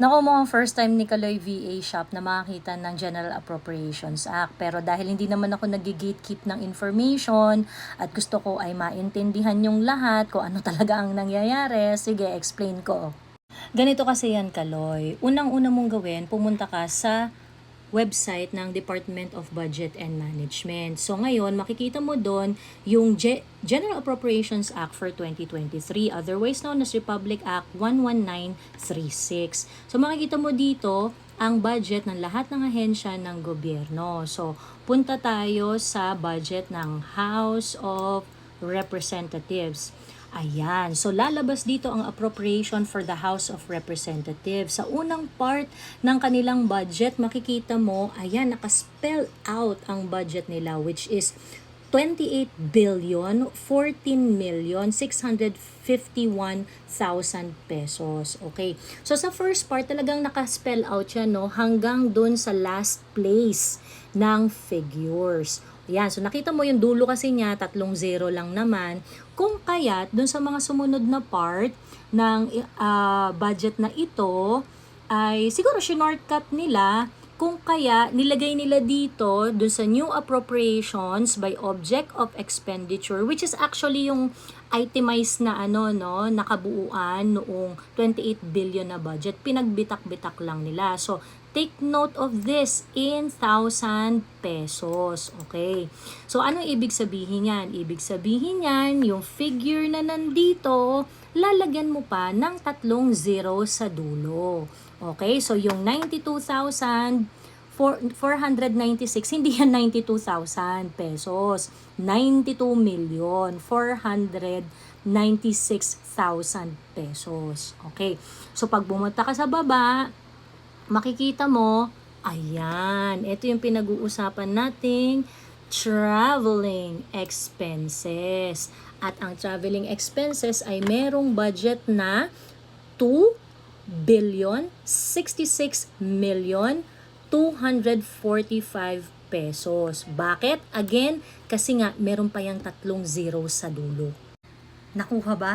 Naku mo ang first time ni Kaloy VA Shop na makakita ng General Appropriations Act. Pero dahil hindi naman ako nag-gatekeep ng information at gusto ko ay maintindihan yung lahat kung ano talaga ang nangyayari, sige, explain ko. Ganito kasi yan, Kaloy. Unang-una mong gawin, pumunta ka sa website ng Department of Budget and Management. So ngayon, makikita mo doon yung Ge- General Appropriations Act for 2023, otherwise known as Republic Act 11936. So makikita mo dito ang budget ng lahat ng ahensya ng gobyerno. So punta tayo sa budget ng House of Representatives. Ayan. So, lalabas dito ang appropriation for the House of Representatives. Sa unang part ng kanilang budget, makikita mo, ayan, nakaspell out ang budget nila, which is 28 billion 14 million 651,000 pesos. Okay. So sa first part talagang naka-spell out siya no hanggang dun sa last place ng figures. Yan, so nakita mo yung dulo kasi niya, tatlong zero lang naman. Kung kaya, dun sa mga sumunod na part ng ah, budget na ito, ay siguro shortcut nila kung kaya nilagay nila dito dun sa new appropriations by object of expenditure which is actually yung itemized na ano no nakabuuan noong 28 billion na budget. Pinagbitak-bitak lang nila. So take note of this in 1,000 pesos. Okay. So anong ibig sabihin yan? Ibig sabihin yan yung figure na nandito lalagyan mo pa ng tatlong zero sa dulo Okay, so yung 92,000 496, hindi yan 92,000 pesos. 92 million 496,000 pesos. Okay. So pag bumunta ka sa baba, makikita mo, ayan, ito yung pinag-uusapan nating traveling expenses. At ang traveling expenses ay merong budget na 2 billion 66 million 245 pesos. Bakit? Again, kasi nga meron pa yung tatlong zero sa dulo. Nakuha ba?